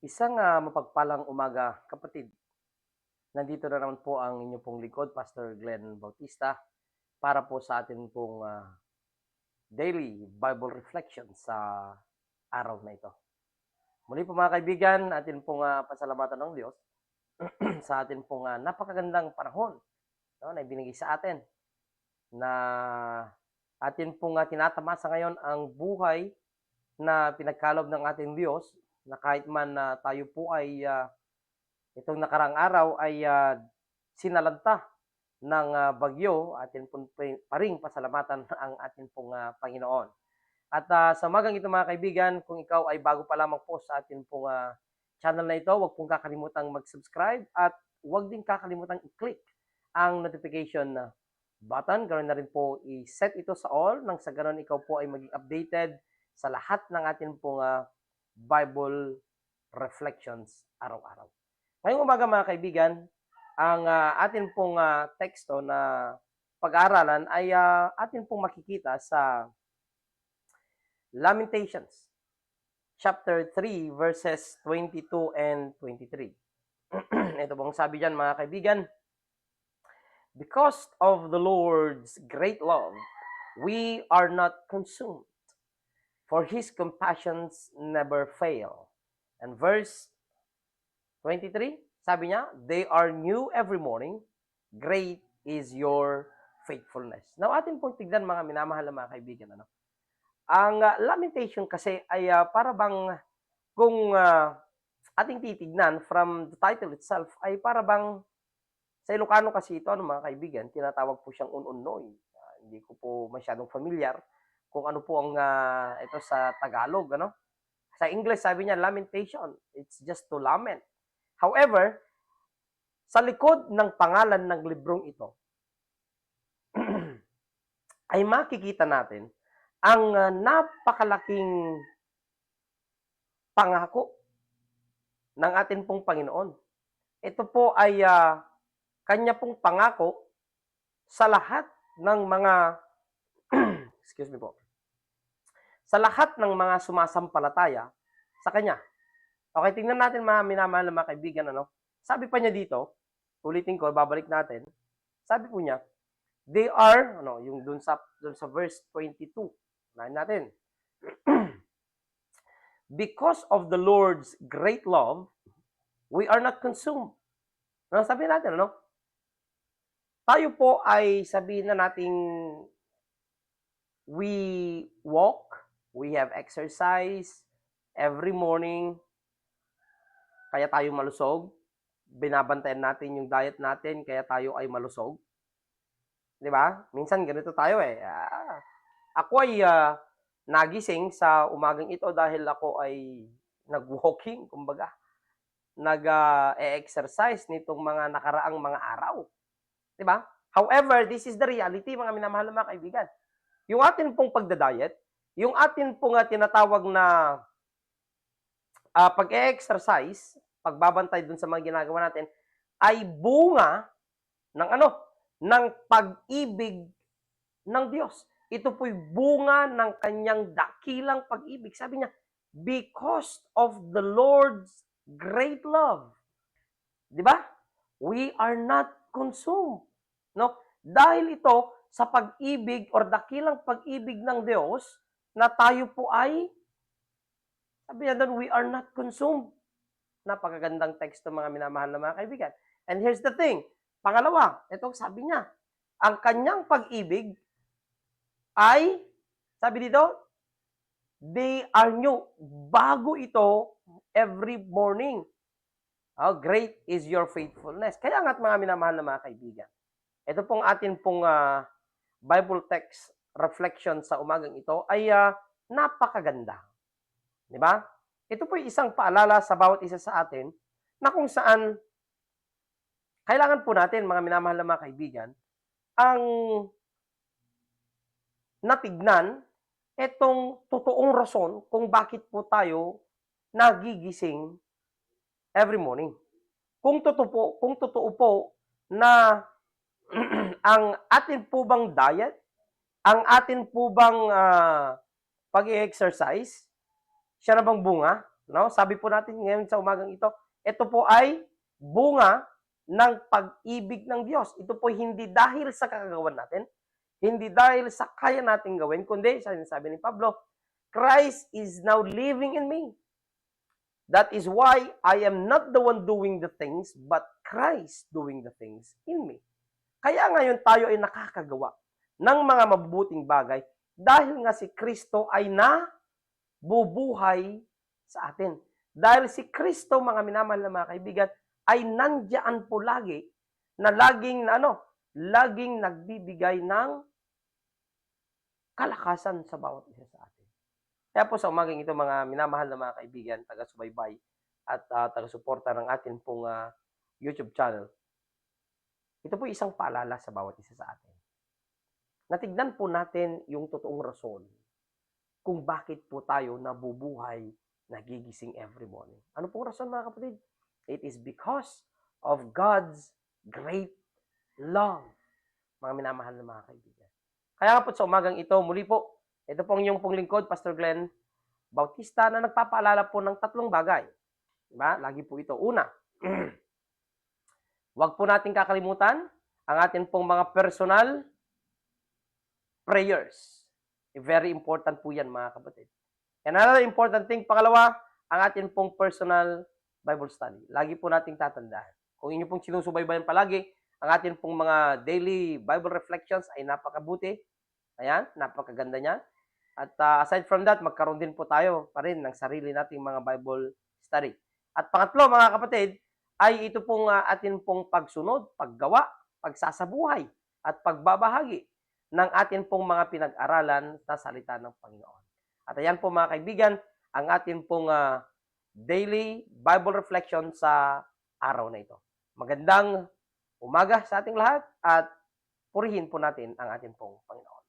Isang ah, mapagpalang umaga, kapatid. Nandito na naman po ang inyong pong likod, Pastor Glenn Bautista, para po sa atin pong ah, daily Bible reflection sa araw na ito. Muli po mga kaibigan, atin pong ah, pasalamatan ng Diyos sa atin pong ah, napakagandang panahon no, na ibinigay sa atin na atin pong ah, tinatamasa ngayon ang buhay na pinagkalob ng ating Diyos na kahit man na tayo po ay ah, itong nakarang araw ay ah, sinalanta ng ah, bagyo, atin pong pa- ring pasalamatan ang atin pong ah, Panginoon. At ah, sa magang ito mga kaibigan, kung ikaw ay bago pa lamang po sa atin pong ah, channel na ito, huwag pong kakalimutang mag-subscribe at huwag din kakalimutang i-click ang notification button. Ganoon na rin po i-set ito sa all nang sa ganoon ikaw po ay maging updated sa lahat ng atin pong ah, Bible reflections araw-araw. Ngayong umaga mga kaibigan, ang ah, atin pong ah, teksto na pag-aaralan ay ah, atin pong makikita sa Lamentations chapter 3 verses 22 and 23. Ito pong sabi diyan mga kaibigan, Because of the Lord's great love, we are not consumed, for his compassions never fail. And verse 23, sabi niya, They are new every morning, great is your faithfulness. Now, atin pong tignan mga minamahal na mga kaibigan. Ano? Ang uh, lamentation kasi ay uh, para bang kung uh, ating titignan from the title itself ay para bang sa Ilocano kasi ito, ano mga kaibigan, tinatawag po siyang ununnoy. Uh, hindi ko po masyadong familiar kung ano po ang uh, ito sa Tagalog, ano? Sa English, sabi niya, lamentation. It's just to lament. However, sa likod ng pangalan ng librong ito, ay makikita natin ang uh, napakalaking pangako ng atin pong Panginoon. Ito po ay uh, kanya pong pangako sa lahat ng mga excuse me po sa lahat ng mga sumasampalataya sa kanya. Okay, tingnan natin mga minamahal na mga kaibigan ano. Sabi pa niya dito, ulitin ko, babalik natin. Sabi po niya, they are ano, yung dun sa dun sa verse 22. Unahin natin. Because of the Lord's great love, we are not consumed. Ano sabi natin, ano? Tayo po ay sabihin na nating we walk, we have exercise every morning, kaya tayo malusog. Binabantayan natin yung diet natin, kaya tayo ay malusog. 'Di ba? Minsan ganito tayo eh. Ah, ako ay ah, nagising sa umagang ito dahil ako ay nag-walking, kumbaga. Nag-exercise nitong mga nakaraang mga araw. 'Di ba? However, this is the reality, mga minamahal na mga kaibigan. Yung atin pong pagda-diet, yung atin pong ah, tinatawag na ah, pag-exercise, pagbabantay dun sa mga ginagawa natin, ay bunga ng ano? Ng pag-ibig ng Diyos. Ito po'y bunga ng kanyang dakilang pag-ibig. Sabi niya, because of the Lord's great love. Di ba? We are not consumed. No? Dahil ito sa pag-ibig or dakilang pag-ibig ng Diyos na tayo po ay sabi niya doon, we are not consumed. Napakagandang teksto mga minamahal na mga kaibigan. And here's the thing. Pangalawa, ito sabi niya, ang kanyang pag-ibig ay, sabi dito, they are new. Bago ito every morning. How great is your faithfulness. Kaya nga't mga minamahal na mga kaibigan. Ito pong atin pong ah, Bible text reflection sa umagang ito ay ah, napakaganda. Di ba? Ito po isang paalala sa bawat isa sa atin na kung saan kailangan po natin, mga minamahal na mga kaibigan, ang natignan itong totoong rason kung bakit po tayo nagigising every morning. Kung totoo po, kung totoo po na ang atin po bang diet, ang atin po bang ah, pag-exercise, siya na bang bunga No? Sabi po natin ngayon sa umagang ito, ito po ay bunga ng pag-ibig ng Diyos. Ito po hindi dahil sa kagagawan natin, hindi dahil sa kaya nating gawin, kundi, sabi ni Pablo, Christ is now living in me. That is why I am not the one doing the things, but Christ doing the things in me. Kaya ngayon tayo ay nakakagawa ng mga mabubuting bagay dahil nga si Kristo ay na bubuhay sa atin. Dahil si Kristo, mga minamahal na mga kaibigan, ay nandiyan po lagi na laging na ano, laging nagbibigay ng kalakasan sa bawat isa sa atin. Kaya po sa umagang ito mga minamahal na mga kaibigan, taga-subaybay at uh, taga-suporta ng atin pong uh, YouTube channel. Ito po isang paalala sa bawat isa sa atin. Natignan po natin yung totoong rason kung bakit po tayo nabubuhay, nagigising every morning. Ano pong rason mga kapatid? It is because of God's great love. Mga minamahal na mga kaibigan. Kaya po sa umagang ito, muli po, ito pong yung pong lingkod, Pastor Glenn Bautista, na nagpapaalala po ng tatlong bagay. Diba? Lagi po ito. Una, huwag po natin kakalimutan ang atin pong mga personal prayers. Very important po yan, mga kapatid. And another important thing, pangalawa, ang atin pong personal Bible study. Lagi po nating tatandaan. Kung inyo pong sinusubaybayan palagi, ang atin pong mga daily Bible reflections ay napakabuti. Ayan, napakaganda niya. At uh, aside from that, magkaroon din po tayo pa rin ng sarili nating mga Bible study. At pangatlo, mga kapatid, ay ito pong uh, atin pong pagsunod, paggawa, pagsasabuhay, at pagbabahagi ng atin pong mga pinag-aralan sa salita ng Panginoon. At ayan po mga kaibigan, ang atin pong uh, daily Bible reflection sa araw na ito. Magandang umaga sa ating lahat at purihin po natin ang ating pong Panginoon.